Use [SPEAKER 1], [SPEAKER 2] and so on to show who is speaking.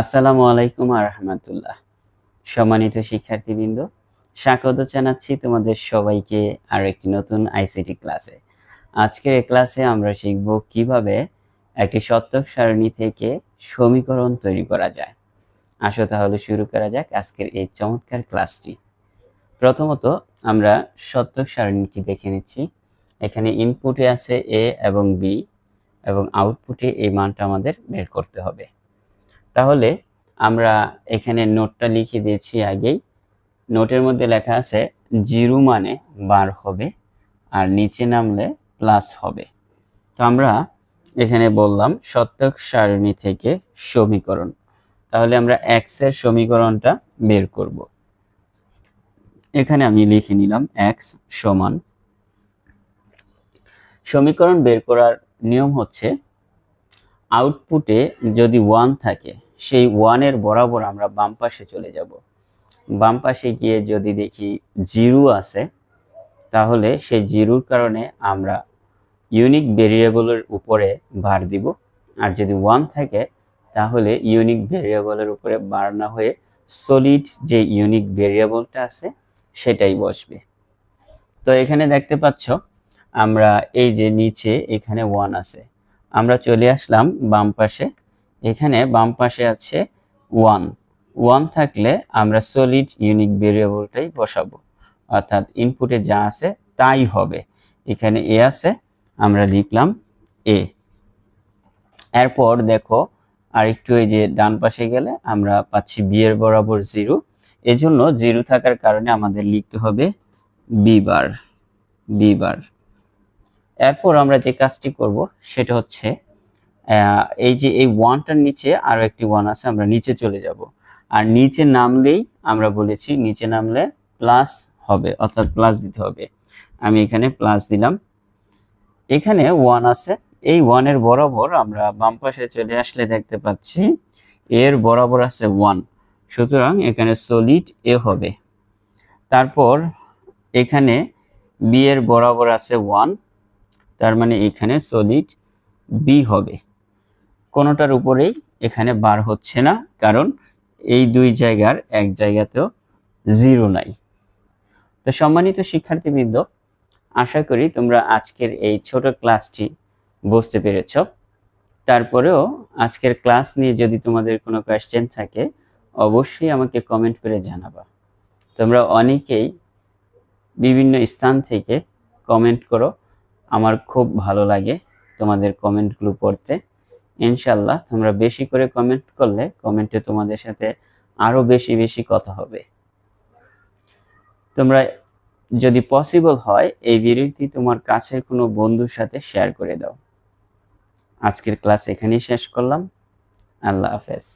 [SPEAKER 1] আসসালামু আলাইকুম রহমতুল্লাহ। সম্মানিত শিক্ষার্থীবৃন্দ, স্বাগত জানাচ্ছি তোমাদের সবাইকে আর একটি নতুন আইসিটি ক্লাসে। আজকের ক্লাসে আমরা শিখব কীভাবে একটি সত্যক সারণী থেকে সমীকরণ তৈরি করা যায়। আসো তাহলে শুরু করা যাক আজকের এই চমৎকার ক্লাসটি। প্রথমত আমরা সত্যক সারণীটি দেখে নিচ্ছি। এখানে ইনপুটে আছে এ এবং বি এবং আউটপুটে এই মানটা আমাদের বের করতে হবে। তাহলে আমরা এখানে নোটটা লিখে দিয়েছি আগেই। নোটের মধ্যে লেখা আছে, জিরো মানে বার হবে, আর নিচে নামলে প্লাস হবে। তো আমরা এখানে বললাম সত্যক সারণী থেকে সমীকরণ। তাহলে আমরা এক্সের সমীকরণটা বের করব। এখানে আমি লিখে নিলাম এক্স সমান। সমীকরণ বের করার নিয়ম হচ্ছে আউটপুটে যদি ওয়ান থাকে সেই ওয়ানের বরাবর আমরা বাম পাশে চলে যাব। বাম পাশে গিয়ে যদি দেখি জিরো আছে, তাহলে সেই জিরোর কারণে আমরা ইউনিক ভেরিয়েবলের উপরে ভার দিব। আর যদি ওয়ান থাকে, তাহলে ইউনিক ভেরিয়েবলের উপরে বার না হয়ে সলিড যে ইউনিক ভেরিয়েবলটা আছে, সেটাই বসবে। তো এখানে দেখতে পাচ্ছ, আমরা এই যে নিচে এখানে ওয়ান আছে। আমরা চলে আসলাম বাম পাশে। এখানে বাম পাশে আছে ওয়ান ওয়ান থাকলে আমরা সলিড ইউনিক ভেরিয়েবলটাই বসাবো। অর্থাৎ ইনপুটে যা আছে তাই হবে। এখানে এ আছে, আমরা লিখলাম এ এরপর দেখো আর একটু এই যে ডান পাশে গেলে আমরা পাচ্ছি বি এর বরাবর জিরো এজন্য জিরো থাকার কারণে আমাদের লিখতে হবে বি বার বি বার এরপর আমরা যে কাজটি করব, সেটা হচ্ছে এই যে এই ওয়ানটার নিচে আরও একটি ওয়ান আছে, আমরা নিচে চলে যাব। আর নিচে নামলেই আমরা বলেছি নিচে নামলে প্লাস হবে, অর্থাৎ প্লাস দিতে হবে। আমি এখানে প্লাস দিলাম। এখানে ওয়ান আছে। এই ওয়ানের বরাবর আমরা বাম পাশে চলে আসলে দেখতে পাচ্ছি, এর বরাবর আছে ওয়ান সুতরাং এখানে সলিড এ হবে। তারপর এখানে বি এর বরাবর আছে ওয়ান তার মানে এখানে সলিড বি হবে। কোনোটার উপরেই এখানে বার হচ্ছে না, কারণ এই দুই জায়গার এক জায়গাতেও জিরো নাই। তো সম্মানিত শিক্ষার্থীবৃন্দ, আশা করি তোমরা আজকের এই ছোট ক্লাসটি বুঝতে পেরেছ। তারপরেও আজকের ক্লাস নিয়ে যদি তোমাদের কোনো কোয়েশ্চেন থাকে, অবশ্যই আমাকে কমেন্ট করে জানাবা। তোমরা অনেকেই বিভিন্ন স্থান থেকে কমেন্ট করো, আমার খুব ভালো লাগে তোমাদের কমেন্টগুলো পড়তে। ইনশাল্লাহ তোমরা বেশি করে কমেন্ট করলে কমেন্টে তোমাদের সাথে আরও বেশি বেশি কথা হবে। তোমরা যদি পসিবল হয়, এই ভিডিওটি তোমার কাছের কোনো বন্ধুর সাথে শেয়ার করে দাও। আজকের ক্লাস এখানেই শেষ করলাম। আল্লাহ হাফেজ।